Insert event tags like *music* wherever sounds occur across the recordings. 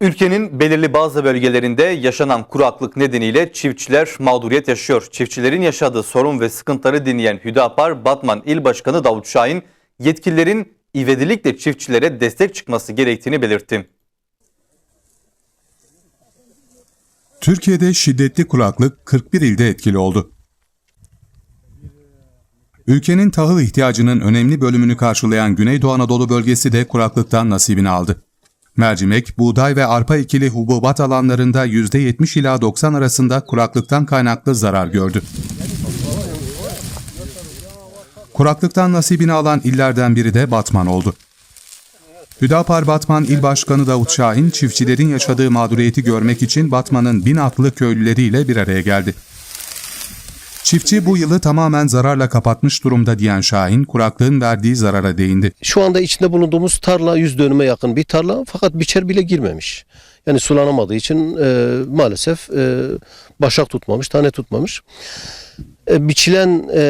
Ülkenin belirli bazı bölgelerinde yaşanan kuraklık nedeniyle çiftçiler mağduriyet yaşıyor. Çiftçilerin yaşadığı sorun ve sıkıntıları dinleyen Hüdapar Batman İl Başkanı Davut Şahin yetkililerin ivedilikle çiftçilere destek çıkması gerektiğini belirtti. Türkiye'de şiddetli kuraklık 41 ilde etkili oldu. Ülkenin tahıl ihtiyacının önemli bölümünü karşılayan Güneydoğu Anadolu bölgesi de kuraklıktan nasibini aldı. Mercimek, buğday ve arpa ikili hububat alanlarında %70 ila 90 arasında kuraklıktan kaynaklı zarar gördü. Kuraklıktan nasibini alan illerden biri de Batman oldu. Hüdapar Batman İl Başkanı Davut Şahin, çiftçilerin yaşadığı mağduriyeti görmek için Batman'ın bin atlı köylüleriyle bir araya geldi. Çiftçi bu yılı tamamen zararla kapatmış durumda diyen Şahin, kuraklığın verdiği zarara değindi. Şu anda içinde bulunduğumuz tarla 100 dönüme yakın bir tarla fakat biçer bile girmemiş. Yani sulanamadığı için e, maalesef e, başak tutmamış, tane tutmamış. E, biçilen e,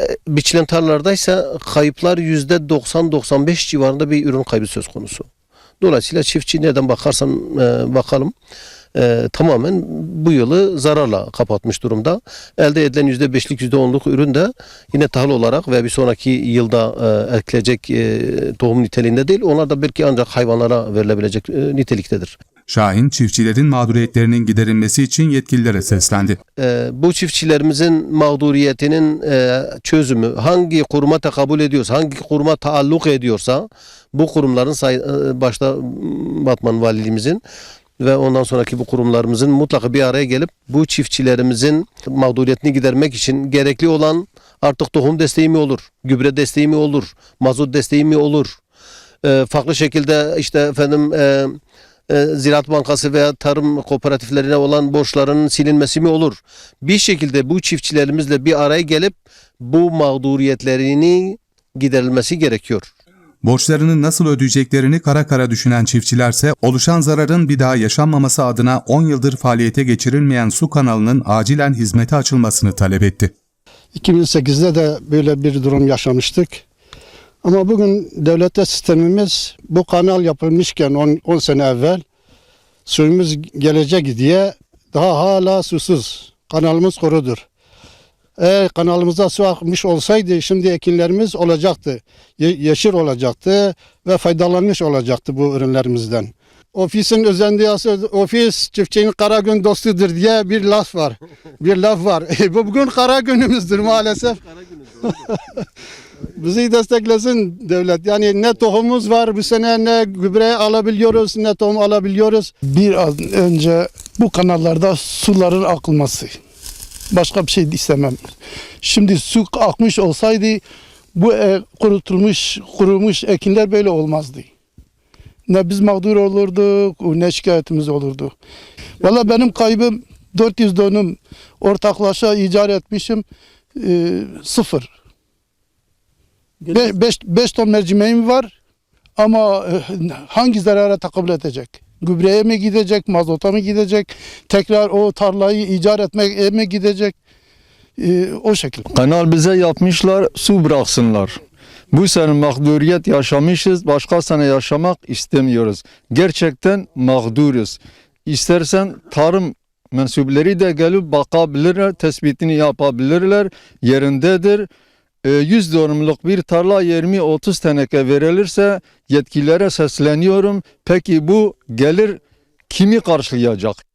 e, biçilen tarlalardaysa kayıplar yüzde 90-95 civarında bir ürün kaybı söz konusu. Dolayısıyla çiftçi nereden bakarsan e, bakalım e, tamamen bu yılı zararla kapatmış durumda. Elde edilen %5'lik %10'luk ürün de yine tahıl olarak ve bir sonraki yılda e, ekilecek e, tohum niteliğinde değil. Onlar da belki ancak hayvanlara verilebilecek e, niteliktedir. Şahin, çiftçilerin mağduriyetlerinin giderilmesi için yetkililere seslendi. E, bu çiftçilerimizin mağduriyetinin e, çözümü hangi kuruma tekabül ediyorsa, hangi kuruma taalluk ediyorsa bu kurumların say- e, başta Batman Valiliğimizin ve ondan sonraki bu kurumlarımızın mutlaka bir araya gelip bu çiftçilerimizin mağduriyetini gidermek için gerekli olan artık tohum desteği mi olur, gübre desteği mi olur, mazot desteği mi olur, e, farklı şekilde işte efendim e, e, Ziraat Bankası veya tarım kooperatiflerine olan borçlarının silinmesi mi olur? Bir şekilde bu çiftçilerimizle bir araya gelip bu mağduriyetlerini giderilmesi gerekiyor. Borçlarını nasıl ödeyeceklerini kara kara düşünen çiftçilerse oluşan zararın bir daha yaşanmaması adına 10 yıldır faaliyete geçirilmeyen su kanalının acilen hizmete açılmasını talep etti. 2008'de de böyle bir durum yaşamıştık. Ama bugün devlette sistemimiz bu kanal yapılmışken 10, 10 sene evvel suyumuz gelecek diye daha hala susuz. Kanalımız kurudur. Eğer kanalımıza su akmış olsaydı şimdi ekinlerimiz olacaktı. Ye- yeşil olacaktı ve faydalanmış olacaktı bu ürünlerimizden. Ofisin özendiği ofis çiftçinin kara gün dostudur diye bir laf var. Bir laf var. *laughs* E, bu bugün kara günümüzdür maalesef. *laughs* Bizi desteklesin devlet. Yani ne tohumumuz var bu sene ne gübre alabiliyoruz ne tohum alabiliyoruz. bir an önce bu kanallarda suların akılması. Başka bir şey istemem. Şimdi su akmış olsaydı bu e, kurutulmuş, kurumuş ekinler böyle olmazdı. Ne biz mağdur olurduk, ne şikayetimiz olurdu. Valla benim kaybım 400 dönüm ortaklaşa icar etmişim e, sıfır. 5 ton mercimeğim var ama e, hangi zarara takabül edecek? Gübreye mi gidecek, mazota mı gidecek, tekrar o tarlayı icar etmeye mi gidecek? E, o şekilde. Kanal bize yapmışlar su bıraksınlar. Bu sene mağduriyet yaşamışız. Başka sene yaşamak istemiyoruz. Gerçekten mağduruz. İstersen tarım mensupları da gelip bakabilirler, tespitini yapabilirler. Yerindedir. E, 100 dönümlük bir tarla 20-30 teneke verilirse yetkililere sesleniyorum. Peki bu gelir kimi karşılayacak?